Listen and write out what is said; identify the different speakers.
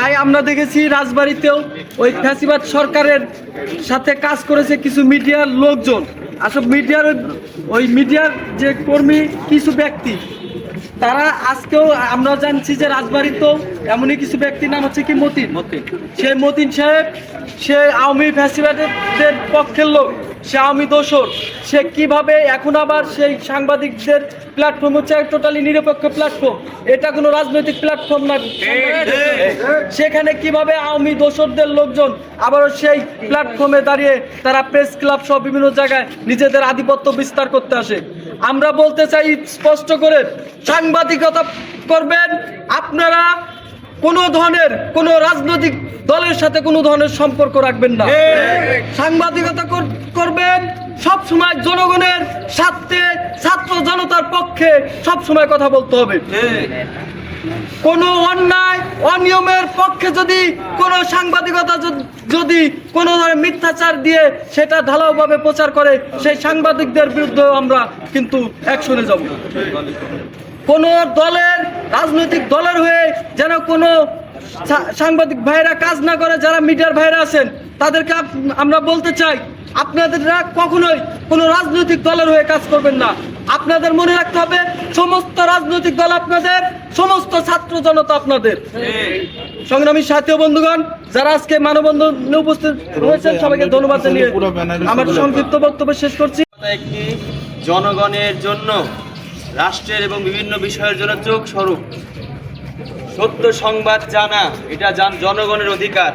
Speaker 1: তাই আমরা দেখেছি রাজবাড়িতেও ওই ফ্যাসিবাদ সরকারের সাথে কাজ করেছে কিছু মিডিয়ার লোকজন। আসলে মিডিয়ার ওই- ওই মিডিয়ার যে কর্মী কিছু ব্যক্তি তারা আজকেও আমরা জানছি যে রাজবাড়িতেও এমনই কিছু ব্যক্তির নাম হচ্ছে কি মতিন। মতিন। সে মতিন সাহেব সে আওয়ামী ফ্যাসিবাদের পক্ষের লোক। সে আওয়ামী দোসর সে কীভাবে এখন আবার সেই সাংবাদিকদের প্ল্যাটফর্ম হচ্ছে টোটালি নিরপেক্ষ প্ল্যাটফর্ম এটা কোনো রাজনৈতিক প্ল্যাটফর্ম না। সেখানে কীভাবে আওয়ামী দোসরদের লোকজন আবারও সেই প্ল্যাটফর্মে দাঁড়িয়ে তারা প্রেস ক্লাব সহ বিভিন্ন জায়গায় নিজেদের আধিপত্য বিস্তার করতে আসে। আমরা বলতে চাই স্পষ্ট করে, সাংবাদিকতা করবেন আপনারা কোনো ধরনের কোনো রাজনৈতিক দলের সাথে কোনো ধরনের সম্পর্ক রাখবেন না। সাংবাদিকতা কর- করবেন সব সময় জনগণের স্বার্থে ছাত্র জনতার পক্ষে সব সময় কথা বলতে হবে। কোনো অন্যায় অনিয়মের পক্ষে যদি কোনো সাংবাদিকতা যদি- কোনো ধরনের মিথ্যাচার দিয়ে সেটা ঢালাওভাবে প্রচার করে সেই সাংবাদিকদের বিরুদ্ধে আমরা কিন্তু অ্যাকশনে যাব। কোনো দলের রাজনৈতিক দলের হয়ে যেন কোনো সাংবাদিক ভাইরা কাজ না করে যারা মিডিয়ার ভাইরা আছেন, তাদেরকে আমরা বলতে চাই, আপনাদেররা কখনোই কোনো রাজনৈতিক দলের হয়ে কাজ করবেন না। আপনাদের মনে রাখতে হবে, সমস্ত রাজনৈতিক দল আপনাদের, সমস্ত ছাত্র জনতা আপনাদের। সংগ্রামী সাথী বন্ধুগণ, যারা আজকে মানববন্ধনে উপস্থিত হয়েছেন সবাইকে ধন্যবাদ জানিয়ে আমার সংক্ষিপ্ত বক্তব্য শেষ করছি।
Speaker 2: একটি জনগণের জন্য, রাষ্ট্রের এবং বিভিন্ন বিষয়ের জন্য চোখ স্বরূপ। সত্য সংবাদ জানা এটা জান জনগণের অধিকার।